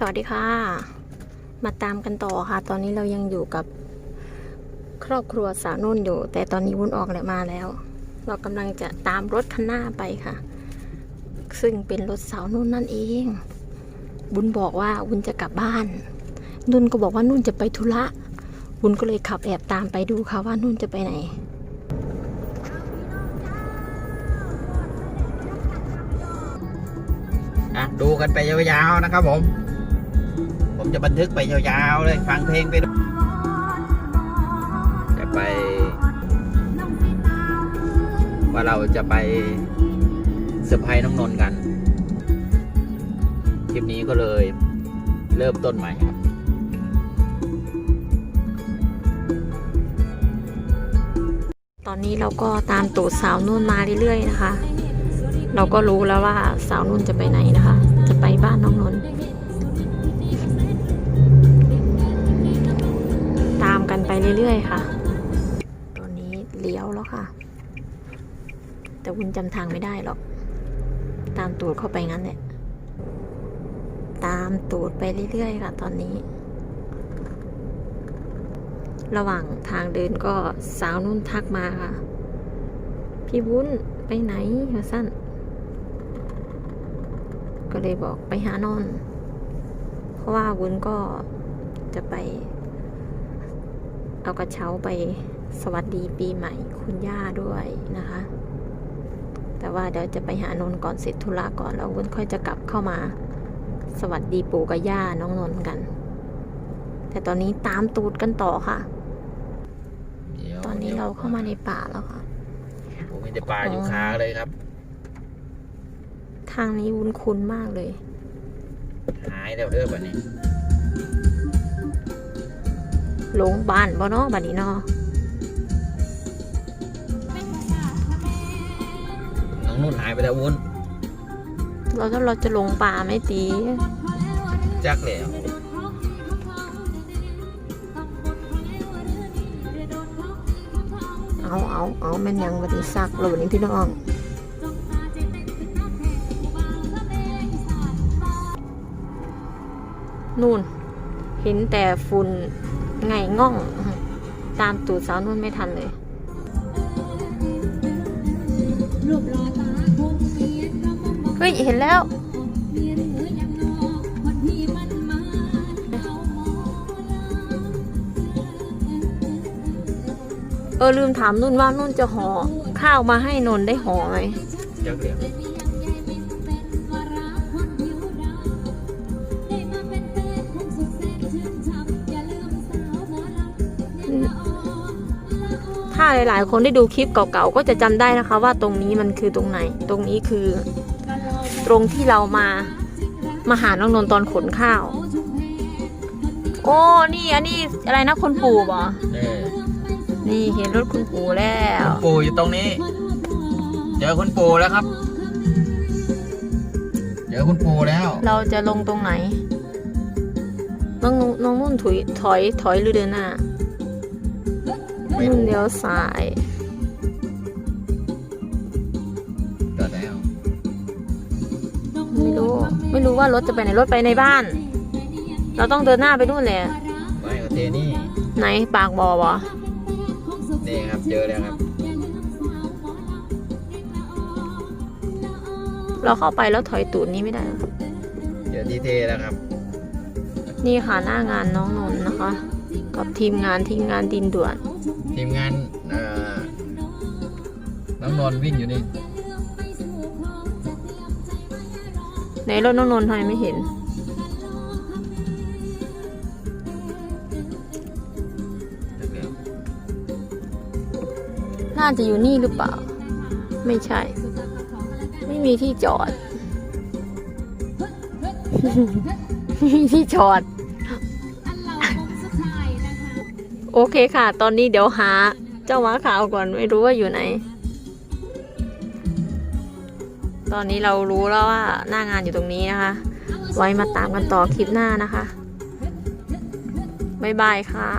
สวัสดีค่ะ มาตามกันต่อค่ะ ตอนนี้เรายังอยู่กับครอบครัวสาวนุ่นอยู่ แต่ตอนนี้วุ้นออกแล้วมาแล้ว เรากำลังจะตามรถคันหน้าไปค่ะ ซึ่งเป็นรถสาวนุ่นนั่นเองบุญบอกว่าวุ้นจะกลับบ้าน นุ่นก็บอกว่านุ่นจะไปธุระวุ้นก็เลยขับแอบตามไปดูค่ะว่านุ่นจะไปไหนอะดูกันไปยาวๆนะครับผม ผมจะบันทึกไปยาวๆเลย ฟังเพลงไปด้วยจะไป ว่าเราจะไปเซอร์ไพรส์น้องนนท์กัน คลิปนี้ก็เลยเริ่มต้นใหม่ครับตอนนี้เราก็ตามตูดสาวนุ่นมาเรื่อยๆนะคะ เราก็รู้แล้วว่าสาวนุ่นจะไปไหนนะคะ จะไปบ้านน้องนนท์ เรื่อยๆค่ะ ตอนนี้เลี้ยวแล้วค่ะ แต่วุ้นจำทางไม่ได้หรอก ตามตูดเข้าไปงั้นแหละตามตูดไปเรื่อยๆค่ะ ตอนนี้ ระหว่างทางเดินก็สาวนุ่นทักมาค่ะ พี่วุ้นไปไหนมาสั้น ก็เลยบอกไปหานอน เพราะว่าวุ้นก็จะไป เอากระเช้าไปสวัสดีปีใหม่คุณย่าด้วยนะคะ แต่ว่าเดี๋ยวจะไปหานนท์ก่อนเสร็จธุระก่อนแล้ววุ้นค่อยจะกลับเข้ามา สวัสดีปู่กับย่าน้องนนท์กัน แต่ตอนนี้ตามตูดกันต่อค่ะดี๋ยวตอนนี้เราเข้ามาในป่าแล้วค่ะผมมีแต่ปลาอยู่คาเลยครับ ทางนี้วุ้นคุ้นมากเลย หายแล้วเด้อบัดนี้ หลงบ้านบ่เนาะบัดนี้เนาะน้องนุ่นหายไปแล้ววุ้นเราจะเราจะลงป่าไหม่ตีจักแล้วเอาเอาเอาแม่นยังบัดนี้ซักเลยบัดนี้พี่น้องนู่นเห็นแต่ฝุ่น ไงง่อง ตามตูดสาวนุ่นไม่ทันเลยเฮ้ย เห็นแล้วเออลืมถามนุ่นว่านุ่นจะห่อข้าวมาให้นนท์ได้ห่อไหม ถ้าหลาย ๆ คนได้ดูคลิปเก่าๆก็จะจำได้นะคะ ว่าตรงนี้มันคือตรงไหน ตรงนี้คือ ตรงที่เรามามาหาน้องนนท์ตอนขนข้าว โอ้นี่อันนี้อะไรนะคนปู่บ่เออนี่เห็นรถคุณปู่แล้วคุณปู่อยู่ตรงนี้เจอคุณปู่แล้วครับเจอคุณปู่แล้ว เราจะลงตรงไหนน้องนุ่นน้องนุ่นถอยถอยถอยหรือเดินหน้าไม่ นุ่นรู้เลี้ยวซ้ายจอดแล้วไม่รู้ ไม่รู้ว่ารถจะไปไหนรถไปในบ้าน เราต้องเดินหน้าไปนู่นแหละไม่โอเคนี่ ไหนปากบอวะนี่ครับเจอแล้วครับ เราเข้าไปแล้วถอยตูดนี้ไม่ได้หรอเจอที่เทแล้วครับ นี่ค่ะหน้างานน้องนนท์นะคะ กับทีมงานทีมงานดินด่วน ทีมงานน้องนนวิ่งอยู่นี่ในรถน้องนนท์ทำไมไม่เห็น น่าจะอยู่นี่หรือเปล่า ไม่ใช่ ไม่มีที่จอด ไม่มีที่จอด โอเคค่ะ ตอนนี้เดี๋ยวหาเจ้าม้าขาวก่อนไม่รู้ว่าอยู่ไหน ตอนนี้เรารู้แล้วว่าหน้างานอยู่ตรงนี้นะคะ ไว้มาตามกันต่อคลิปหน้านะคะ บ๊ายบายค่ะ